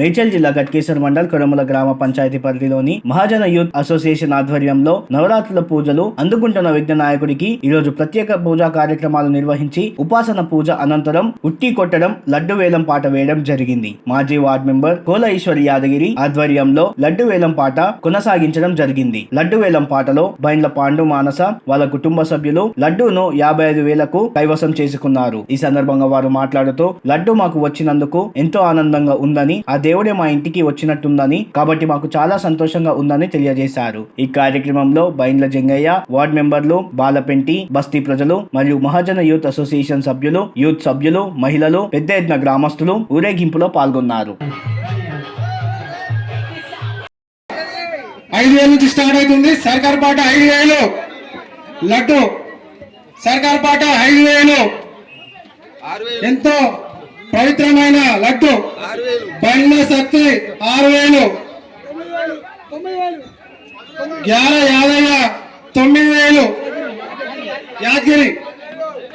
మేడ్చల్ జిల్లా గట్కేశ్వర్ మండల్ కొరముల గ్రామ పంచాయతీ పరిధిలోని మహాజన యూత్ అసోసియేషన్ ఆధ్వర్యంలో నవరాత్రుల పూజలు అందుకుంటున్న విఘ్న నాయకుడికి ఈరోజు ప్రత్యేక పూజా కార్యక్రమాలు నిర్వహించి ఉపాసన పూజ అనంతరం ఉట్టి కొట్టడం లడ్డు వేలం పాట వేయడం జరిగింది. మాజీ వార్డ్ మెంబర్ కోల ఈశ్వరి యాదగిరి ఆధ్వర్యంలో లడ్డు వేలం పాట కొనసాగించడం జరిగింది. లడ్డు వేలం పాటలో బైండ్ల పాండు మానస వాళ్ళ కుటుంబ సభ్యులు లడ్డూను యాభై ఐదు వేలకు కైవసం చేసుకున్నారు. ఈ సందర్భంగా వారు మాట్లాడుతూ లడ్డు మాకు వచ్చినందుకు ఎంతో ఆనందంగా ఉందని అదే దేవుడే మా ఇంటికి వచ్చినట్టుందని కాబట్టి మాకు చాలా సంతోషంగా ఉందని తెలియజేశారు. ఈ కార్యక్రమంలో బైండ్ల జంగయ్య వార్డ్ మెంబర్లు బాలపెంటి బస్తీ ప్రజలు మరియు మహాజన యూత్ అసోసియేషన్ సభ్యులు యూత్ సభ్యులు మహిళలు పెద్ద ఎత్తున గ్రామస్తులు ఊరేగింపులో పాల్గొన్నారు. ఐదు వేల నుంచి స్టార్ట్ అవుతుంది. సర్కార్ పాట ఐదు వేలు. లడ్డు. సర్కార్ పాట ఐదు వేలు. ఎంతో పవిత్రమైన లడ్డు. బండ్ల శక్తి ఆరు వేలు గ్యార యాదయ్య తొమ్మిది వేలు యాదగిరి.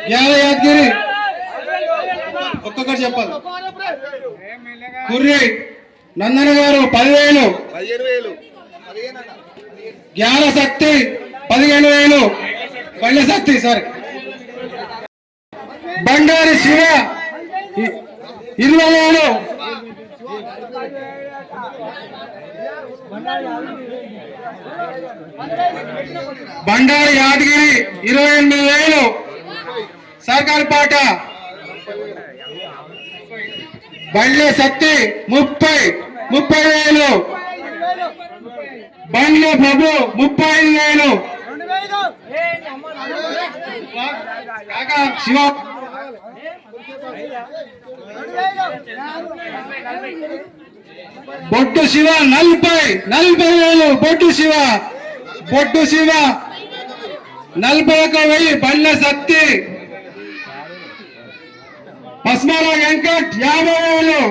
గ్యార యాదగిరి. ఒక్కొక్కటి చెప్పాలి. కుర్రి. నందన గారు పదివేలు. గ్యాల శక్తి పదిహేను వేలు బండ్ల శక్తి సారీ బండారి శివ. ఇ- ఇరవై వేలు బండారి యాదగిరి ఇరవై ఎనిమిది వేలు. సర్కార్ పాట. బండ్ల శక్తి ముప్పై ముప్పై వేలు. బండ్ల ప్రభు ముప్పై ఐదు వేలు. శివ. బొట్టు శివ నలభై నలభై వేలు బొట్టు శివ. బొట్టు శివ నలభై ఒక వెయ్యి బండ్ల శక్తి పస్మాల వెంకట్ యాభై వేలు.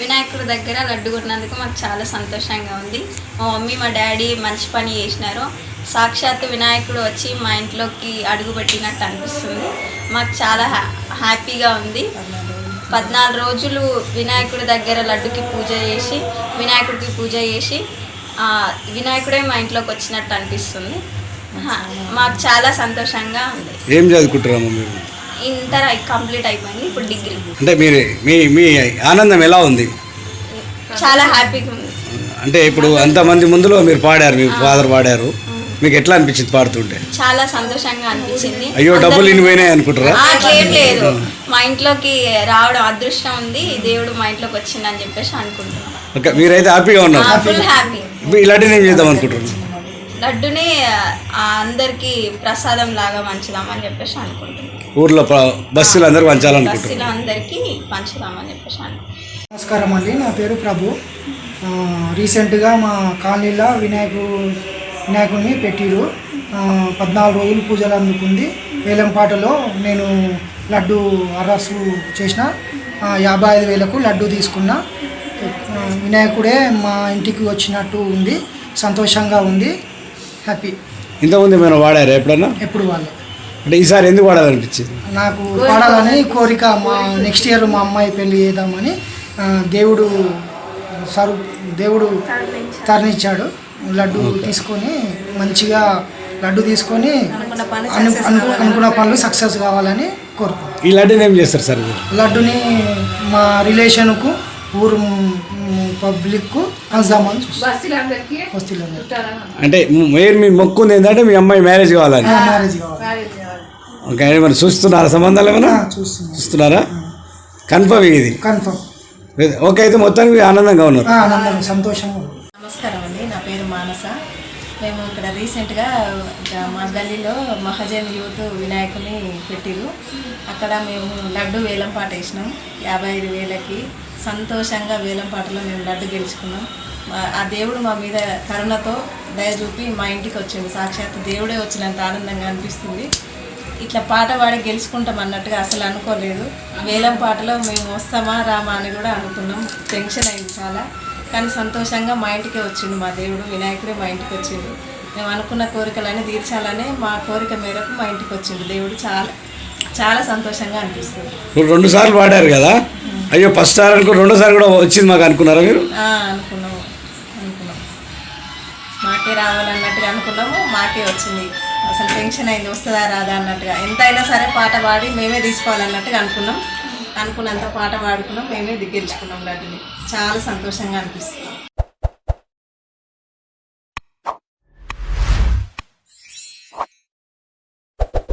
వినాయకుడి దగ్గర లడ్డు కొట్టినందుకు మాకు చాలా సంతోషంగా ఉంది. మా మమ్మీ మా డాడీ మంచి పని చేసినారు. సాక్షాత్తు వినాయకుడు వచ్చి మా ఇంట్లోకి అడుగుపెట్టినట్టు అనిపిస్తుంది. మాకు చాలా హ్యా హ్యాపీగా ఉంది. పద్నాలుగు రోజులు వినాయకుడి దగ్గర లడ్డుకి పూజ చేసి వినాయకుడికి పూజ చేసి వినాయకుడే మా ఇంట్లోకి వచ్చినట్టు అనిపిస్తుంది. మాకు చాలా సంతోషంగా ఉంది. ఏం చదువుకుంటారమ్మా మీరు? ఇంటర్ కంప్లీట్ అయిపోయింది ఇప్పుడు డిగ్రీ. అంటే మీరు మీ మీ ఆనందం ఎలా ఉంది? చాలా హ్యాపీగా ఉంది. అంటే ఇప్పుడు అంతమంది ముందులో మీరు పాడారు మీ ఫాదర్ పాడారు. మీకు ఎట్లా అనిపించింది పాడుతుంటే? చాలా సంతోషంగా అనిపించింది. అయ్యో డబ్బులు ఇనిపోయినాయి అనుకుంటారా అట్లేం లేదు. మా ఇంట్లోకి రావడం అదృష్టం ఉంది. దేవుడు మా ఇంట్లోకి వచ్చిందని చెప్పేసి అనుకుంటున్నాను ఓకే మీరైతే హ్యాపీగా ఉన్నారు? Full happy. ఇలాంటి నేను చేద్దాం అనుకుంటున్నాను లడ్డుని ఆ, అందరికీ ప్రసాదం లాగా పంచుదామని చెప్పేసి అనుకుంటున్నాను. ఊర్లో బస్సులు అందరూ పంచాలనుకుంటున్నారు. బస్సులో అందరికీ పంచుదామని చెప్పేసి అనుకుంటున్నాను. నమస్కారం అండి నా పేరు ప్రభు. ఆ, రీసెంట్గా మా కాలనీలో వినాయకు వినాయకుడిని పెట్టిరు. పద్నాలుగు రోజులు పూజలు అందుకుంది. వేలంపాటలో నేను లడ్డు అరసు చేసిన. యాభై ఐదు వేలకు లడ్డు తీసుకున్నా. వినాయకుడే మా ఇంటికి వచ్చినట్టు ఉంది. సంతోషంగా ఉంది. హ్యాపీ ఇంతకుముందు ఏమైనా వాడారా ఎప్పుడన్నా? ఎప్పుడు వాళ్ళే అంటే ఈసారి ఎందుకు వాడాలనిపించింది? నాకు పాడాలని కోరిక మా నెక్స్ట్ ఇయర్ మా అమ్మాయి పెళ్ళి చేద్దామని ఆ, దేవుడు సరు దేవుడు తరణిచ్చాడు లడ్డు తీసుకొని మంచిగా లడ్డు తీసుకొని అనుకున్న పని అను అను- అనుకున్న పనులు సక్సెస్ కావాలని కోరుకుంటున్నాను ఈ లడ్డూని ఏం చేస్తారు సార్ మీరు? లడ్డుని మా రిలేషన్కు ఊరు మ్, వస్తువులందరికీ అంటే మీరు మీ మొక్కుంది ఏంటంటే మీ అమ్మాయి మ్యారేజ్ కావాలని. మ్యారేజ్ కావాలి. ఓకే మరి చూస్తున్నారా సంబంధాలు ఏమైనా? చూస్తున్నారా? కన్ఫర్మ్ ఇది? కన్ఫర్మ్. ఓకే అయితే మొత్తానికి ఆనందంగా ఉన్నారు. సంతోషంగా. నమస్కారం అండి నా పేరు మానస. మేము ఇక్కడ రీసెంట్గా మా గల్లీలో మహాజన్ యూత్ వినాయకుని పెట్టిరు అక్కడ మేము లడ్డు వేలంపాట వేసినాం. యాభై ఐదు వేలకి సంతోషంగా వేలంపాటలో మేము లడ్డు గెలుచుకున్నాం. ఆ దేవుడు మా మీద కరుణతో దయ చూపి మా ఇంటికి వచ్చింది సాక్షాత్ దేవుడే వచ్చినంత ఆనందంగా అనిపిస్తుంది. ఇట్లా పాట పాడి గెలుచుకుంటాం అన్నట్టుగా అసలు అనుకోలేదు. వేలం పాటలో మేము వస్తామా రామా అని కూడా అనుకున్నాం. టెన్షన్ అయింది చాలా. కానీ సంతోషంగా మా ఇంటికే వచ్చిండు మా దేవుడు వినాయకుడే మా ఇంటికి వచ్చిండు. మేము అనుకున్న కోరికలన్నీ తీర్చాలని మా కోరిక మేరకు మా ఇంటికి వచ్చిండు. దేవుడు చాలా చాలా సంతోషంగా అనిపిస్తుంది. రెండు సార్లు వాడారు కదా? అయ్యో ఫస్ట్ సార్ అనుకో రెండోసారి కూడా వచ్చింది మాకు అనుకున్నారా మీరు? అనుకున్నాము అనుకున్నాం మాకే రావాలన్నట్టుగా అనుకున్నాము మాకే వచ్చింది. అసలు టెన్షన్ అయింది వస్తుందా రాదా అన్నట్టుగా. ఎంతైనా సరే పాట పాడి మేమే తీసుకోవాలన్నట్టుగా అనుకున్నాం. అనుకున్నంత పాట పాడుకున్నాం మేమే దిగించుకున్నాం లడ్డుని. చాలా సంతోషంగా అనిపిస్తుంది.